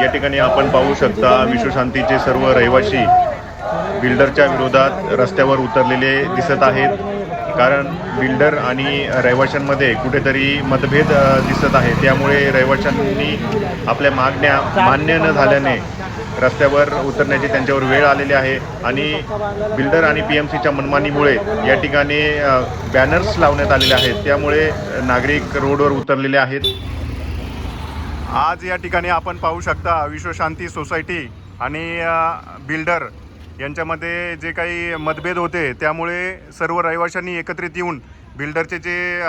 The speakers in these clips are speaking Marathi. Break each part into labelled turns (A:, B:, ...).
A: या ठिकाणी आपण पाहू शकता विश्वशांतीचे सर्व रहिवासी बिल्डरच्या विरोधात रस्त्यावर उतरलेले दिसत आहेत. कारण बिल्डर आणि रहिवाशांमध्ये कुठेतरी मतभेद दिसत आहे. त्यामुळे रहिवाशांनी आपल्या मागण्या मान्य न झाल्याने रस्त्यावर उतरण्याची त्यांच्यावर वेळ आलेली आहे आणि बिल्डर आणि पी एम सीच्या मनमानीमुळे या ठिकाणी बॅनर्स लावण्यात आलेले आहेत. त्यामुळे नागरिक रोडवर उतरलेले आहेत. आज या ठिकाणी आपण पाहू शकता विश्वशांती सोसायटी आणि बिल्डर यांच्यामध्ये जे काही मतभेद होते त्यामुळे सर्व रहिवाशांनी एकत्रित येऊन बिल्डरचे जे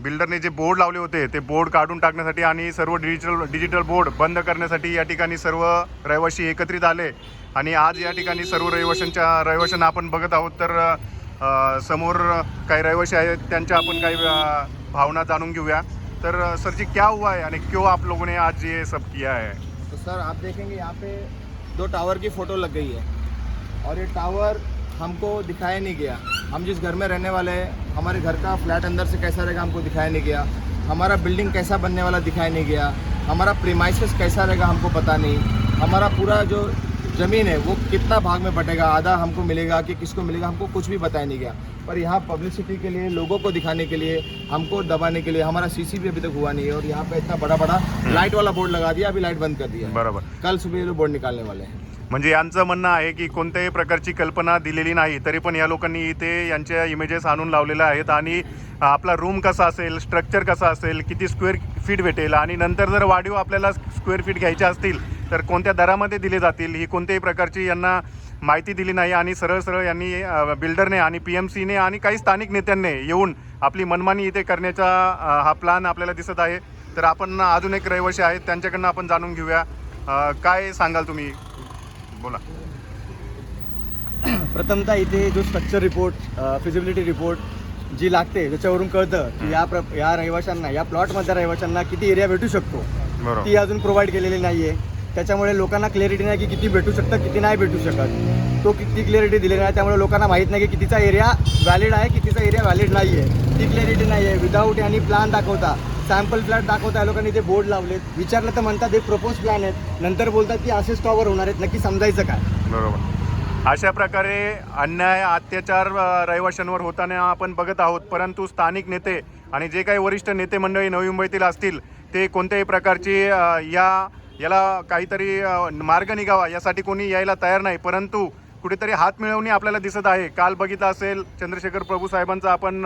A: बिल्डरने जे बोर्ड लावले होते ते बोर्ड काढून टाकण्यासाठी आणि सर्व डिजिटल डिजिटल बोर्ड बंद करण्यासाठी या ठिकाणी सर्व रहिवाशी एकत्रित आले. आणि आज या ठिकाणी सर्व रहिवाशांच्या रहिवाशांना आपण बघत आहोत तर समोर काही रहिवाशी आहेत त्यांच्या आपण काही भावना जाणून घेऊया. तर सर जी, क्या हुआ है? यानी क्यों आप लोगों ने आज ये सब किया है?
B: तो सर, आप देखेंगे, यहाँ पे दो टावर की फ़ोटो लग गई है। और ये टावर हमको दिखाया नहीं गया। हम जिस घर में रहने वाले हैं, हमारे घर का फ्लैट अंदर से कैसा रहेगा हमको दिखाया नहीं गया। हमारा बिल्डिंग कैसा बनने वाला दिखाया नहीं गया। हमारा प्रीमाइसिस कैसा रहेगा हमको पता नहीं। हमारा पूरा जो ज़मीन है वो कितना भाग में बटेगा आधा हमको मिलेगा कि किसको मिलेगा हमको कुछ भी बताया नहीं गया। पर यहाँ पब्लिसिटी के लिए लोगों को दिखाने के लिए हमको दबाने के लिए हमारा सीसी भी अभी तक हुआ नहीं है और यहाँ पे इतना बड़ा बड़ा लाइट वाला बोर्ड लगा दिया अभी लाइट बंद कर दिया।
A: बरोबर।
B: कल सुबह बोर्ड निकालने वाले हैं।
A: म्हणजे यांचं म्हणणं आहे की कोणत्याही प्रकारची कल्पना दिलेली नाही तरी पण या लोकांनी इथे यांच्या इमेजेस आणून लावलेल्या आहेत आणि आपला रूम कसा असेल स्ट्रक्चर कसा असेल किती स्क्वेअर फीट भेटेल आणि नंतर जर वाढीव आपल्याला स्क्वेअर फीट घ्यायचे असतील तर कोणत्या दरामध्ये दिले जातील? ही कोणत्याही प्रकारची यांना माहिती दिली नाही आणि सरळ सरळ यांनी बिल्डरने आणि पी एम सीने आणि काही स्थानिक नेत्यांनी येऊन आपली मनमानी इथे करण्याचा हा प्लान आपल्याला दिसत आहे. तर आपण अजून एक रहिवासी आहेत त्यांच्याकडनं आपण जाणून घेऊया. काय सांगाल तुम्ही? बोला.
C: प्रथमतः इथे जो स्ट्रक्चर रिपोर्ट फिजिबिलिटी रिपोर्ट जी लागते त्याच्यावरून कळतं की या प्र या रहिवाशांना या प्लॉटमधल्या रहिवाशांना किती एरिया भेटू शकतो. ती अजून प्रोव्हाइड केलेली नाही आहे त्याच्यामुळे लोकांना क्लॅरिटी नाही की किती भेटू शकतं किती नाही भेटू शकत. तो किती क्लॅरिटी दिलेली नाही त्यामुळे लोकांना माहीत नाही की कितीचा एरिया व्हॅलिड आहे कितीचा एरिया व्हॅलिड नाही आहे ती क्लॅरिटी नाही आहे विदाऊट आणि प्लॅन दाखवता सॅम्पल फ्लॅट दाखवता या लोकांनी ते बोर्ड लावलेत. विचारलं तर म्हणतात एक प्रपोज प्लॅन आहेत. नंतर बोलतात की असेच टॉवर होणार आहेत. नक्की समजायचं काय?
A: बरोबर. अशा प्रकारे अन्याय अत्याचार रहिवाशांवर होताना आपण बघत आहोत. परंतु स्थानिक नेते आणि जे काही वरिष्ठ नेते मंडळी नवी मुंबईतील असतील ते कोणत्याही प्रकारची या याला काहीतरी मार्ग निघावा यासाठी कोणी यायला तयार नाही. परंतु कुठेतरी हात मिळवणी आपल्याला दिसत आहे. काल बघितलं असेल चंद्रशेखर प्रभू साहेबांचं आपण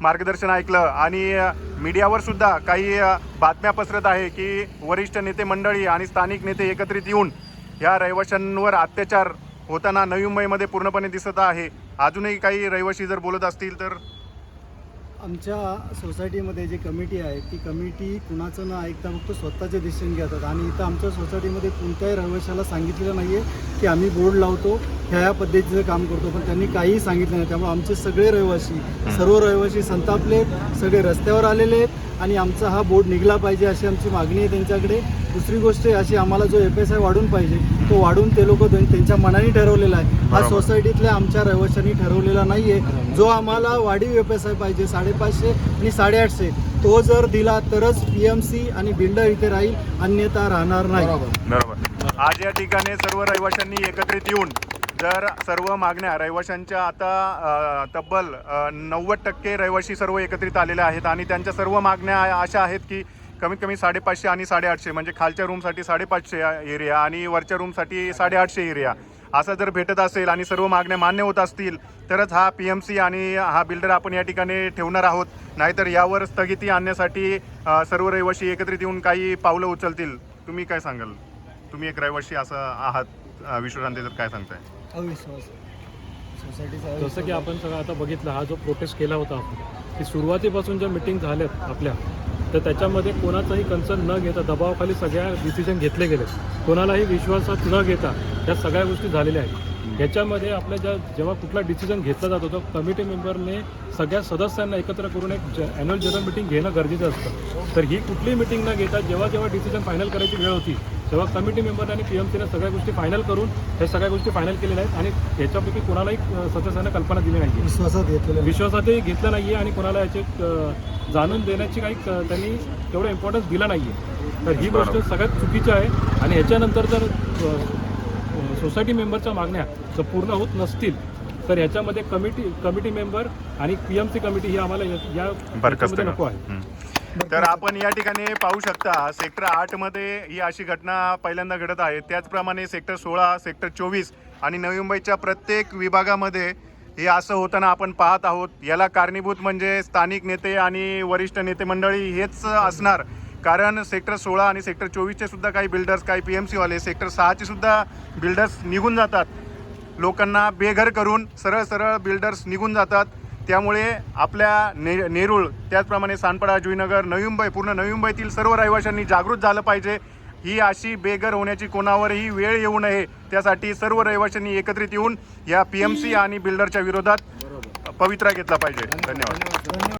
A: मार्गदर्शन ऐकलं. आणि मीडियावर सुद्धा काही बातम्या पसरत आहे की वरिष्ठ नेते मंडळी आणि स्थानिक नेते एकत्रित येऊन या रहिवाशांवर अत्याचार होताना नवी मुंबईमध्ये पूर्णपणे दिसत आहे. अजूनही काही रहिवाशी जर बोलत असतील तर
D: आमच्या सोसायटीमध्ये जी कमिटी आहे ती कमिटी कुणाचं न ऐकता फक्त स्वतःचे डिसिजन घेतात. आणि इथं आमच्या सोसायटीमध्ये कोणत्याही रहिवाशाला सांगितलेलं नाही आहे की आम्ही बोर्ड लावतो. ह्या ह्या पद्धतीचं काम करतो पण त्यांनी काहीही सांगितलं नाही. त्यामुळे आमचे सगळे रहिवासी सर्व रहिवासी संतापले सगळे रस्त्यावर आलेले आहेत आणि आमचा हा बोर्ड निघला पाहिजे अशी आमची मागणी आहे त्यांच्याकडे. दुसरी गोष्ट आहे अशी आम्हाला जो एफ एस आय वाढून पाहिजे तो वाढून ते लोक त्यांच्या मनाने ठरवलेला आहे. हा. सोसायटीतल्या आमच्या रहिवाशांनी ठरवलेला नाही आहे जो आम्हाला वाढीव एफ एस आय पाहिजे साडेपाचशे आणि साडेआठशे तो जर दिला तरच पी एम सी आणि बिल्डर इथे राहील अन्यथा राहणार नाही.
A: बरोबर. आज या ठिकाणी सर्व रहिवाशांनी एकत्रित येऊन जर सर्व मागण्या रहिवाशांच्या आता तब्बल नव्वद टक्के रहिवाशी सर्व एकत्रित आलेल्या आहेत आणि त्यांच्या सर्व मागण्या अशा आहेत की कमीत कमी साडेपाचशे आणि साडेआठशे म्हणजे खालच्या रूमसाठी साडेपाचशे एरिया आणि वरच्या रूमसाठी साडेआठशे एरिया. असं जर भेटत असेल आणि सर्व मागण्या मान्य होत असतील तरच हा पी एम सी आणि हा बिल्डर आपण या ठिकाणी ठेवणार आहोत. नाहीतर यावर स्थगिती आणण्यासाठी सर्व रहिवाशी एकत्रित येऊन काही पावलं उचलतील. तुम्ही काय सांगाल? तुम्ही एक रहिवाशी असं आहात. विश्वशांती तर काय सांगताय?
D: अविश्वास. सोसायटीचा
E: जसं की आपण सगळं आता बघितलं हा जो प्रोटेस्ट केला होता आपण की सुरुवातीपासून ज्या मिटिंग झाल्यात आपल्या तर त्याच्यामध्ये कोणाचाही कन्सर्न न घेता दबावाखाली सगळ्या डिसिजन घेतले गेले. कोणालाही विश्वासात न घेता या सगळ्या गोष्टी झालेल्या आहेत. याच्यामध्ये आपल्या ज्या जेव्हा कुठला डिसिजन घेतला जातो तो कमिटी मेंबरने सगळ्या सदस्यांना एकत्र करून एक ॲन्युअल जनरल मिटिंग घेणं गरजेचं असतं. तर ही कुठलीही मिटिंग न घेता जेव्हा जेव्हा डिसिजन फायनल करायची वेळ होती तेव्हा कमिटी मेंबर आणि पी एम सीने सगळ्या गोष्टी फायनल करून हे सगळ्या गोष्टी फायनल केलेल्या आहेत आणि याच्यापैकी कोणालाही सदस्यांना कल्पना दिली नाही
D: विश्वासात घेतलेलं
E: विश्वासातही घेतलं नाही आहे आणि कोणाला याचे जाणून देण्याची काही क- त्यांनी तेवढं इम्पॉर्टन्स दिला नाही आहे तर ही गोष्ट सगळ्यात चुकीची आहे आणि ह्याच्यानंतर जर सोसायटी मेंबरच्या मागण्या जर पूर्ण होत नसतील तर ह्याच्यामध्ये कमिटी कमिटी मेंबर आणि पी एम सी कमिटी ही आम्हाला या- याच्यामध्ये नको आहे.
A: तर आपण या ठिकाणी पाहू शकता सेक्टर आठमध्ये ही अशी घटना पहिल्यांदा घडत आहे. त्याचप्रमाणे सेक्टर सोळा सेक्टर चोवीस आणि नवी मुंबईच्या प्रत्येक विभागामध्ये हे असं होताना आपण पाहत आहोत. याला कारणीभूत म्हणजे स्थानिक नेते आणि वरिष्ठ नेते मंडळी हेच असणार. कारण सेक्टर सोळा आणि सेक्टर चोवीसचे सुद्धा काही बिल्डर्स काही पी एम सीवाले सेक्टर सहाचे सुद्धा बिल्डर्स निघून जातात. लोकांना बेघर करून सरळ सरळ बिल्डर्स निघून जातात. त्यामुळे आपल्या ने नेरूळ त्याचप्रमाणे सानपाडा जुईनगर नवी मुंबई पूर्ण नवी मुंबईतील सर्व रहिवाशांनी जागृत झालं पाहिजे. ही अशी बेघर होण्याची कोणावरही वेळ येऊ नये. त्यासाठी सर्व रहिवाशांनी एकत्रित येऊन या पी एम सी आणि बिल्डरच्या विरोधात पवित्रा घेतला पाहिजे. धन्यवाद.